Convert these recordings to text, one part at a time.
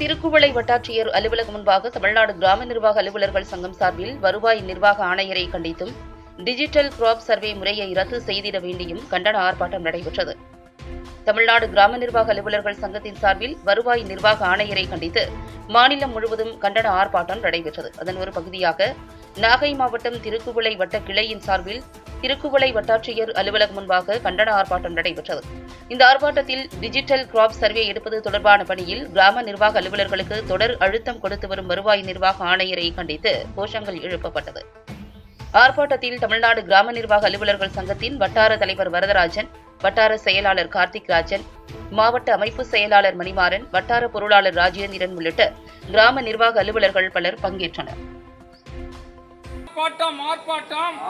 திருக்குவளை வட்டாட்சியர் அலுவலகம் முன்பாக தமிழ்நாடு கிராம நிர்வாக அலுவலர்கள் சங்கம் சார்பில் வருவாய் நிர்வாக ஆணையரை கண்டித்தும் டிஜிட்டல் கிராப் சர்வே முறையை ரத்து செய்திட வேண்டியும் கண்டன ஆர்ப்பாட்டம் நடைபெற்றது. தமிழ்நாடு கிராம நிர்வாக அலுவலர்கள் சங்கத்தின் சார்பில் வருவாய் நிர்வாக ஆணையரை கண்டித்து மாநிலம் முழுவதும் கண்டன ஆர்ப்பாட்டம் நடைபெற்றது. அதன் ஒரு பகுதியாக நாகை மாவட்டம் திருக்குவளை வட்ட கிளையின் சார்பில் திருக்குவளை வட்டாட்சியர் அலுவலகம் முன்பாக கண்டன ஆர்ப்பாட்டம் நடைபெற்றது. இந்த ஆர்ப்பாட்டத்தில் டிஜிட்டல் கிராப் சர்வே எடுப்பது தொடர்பான பணியில் கிராம நிர்வாக அலுவலர்களுக்கு தொடர் அழுத்தம் கொடுத்து வரும் வருவாய் நிர்வாக ஆணையரை கண்டித்து கோஷங்கள் எழுப்பப்பட்டது. ஆர்ப்பாட்டத்தில் தமிழ்நாடு கிராம நிர்வாக அலுவலர்கள் சங்கத்தின் வட்டார தலைவர் வரதராஜன் வட்டார செயலாளர் கார்த்திக் ராஜன் மாவட்ட அமைப்பு செயலாளர் மணிமாறன் வட்டார பொருளாளர் ராஜேந்திரன் உள்ளிட்ட கிராம நிர்வாக அலுவலர்கள் பலர் பங்கேற்றனர்.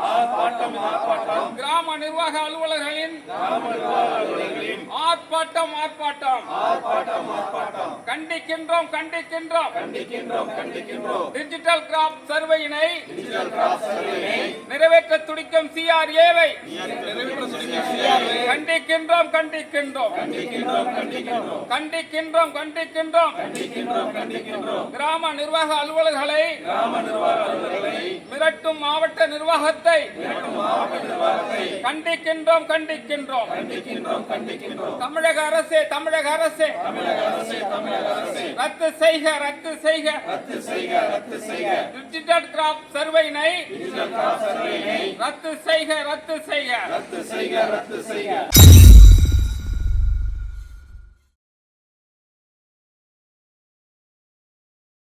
ஆர்ப்பாட்டம் ஆர்ப்பாட்டம். கிராம நிர்வாக அலுவலர்களின் ஆர்ப்பாட்டம் ஆர்ப்பாட்டம். கண்டிக்கின்றோம் கண்டிக்கின்றோம். டிஜிட்டல் கிராப் சர்வையினை நிறைவேற்ற துடிக்கும் சிஆர்ஏவை கண்டிக்கின்றோம் கண்டிக்கின்றோம். கண்டிக்கின்றோம் கண்டிக்கின்றோம். கிராம நிர்வாக அலுவலர்களை மிரட்டும் மாவட்ட நிர்வாகத்தை கண்டிக்கின்றோம் கண்டிக்கின்றோம். தமிழக அரசே தமிழக அரசே. ரத்து செய்க ரத்து செய்க. ரத்து செய்க ரத்து செய்க டிஜிட்டல் கிராப் சர்வைனை ரத்து செய்க ரத்து செய்க ரத்து செய்க ரத்து செய்க.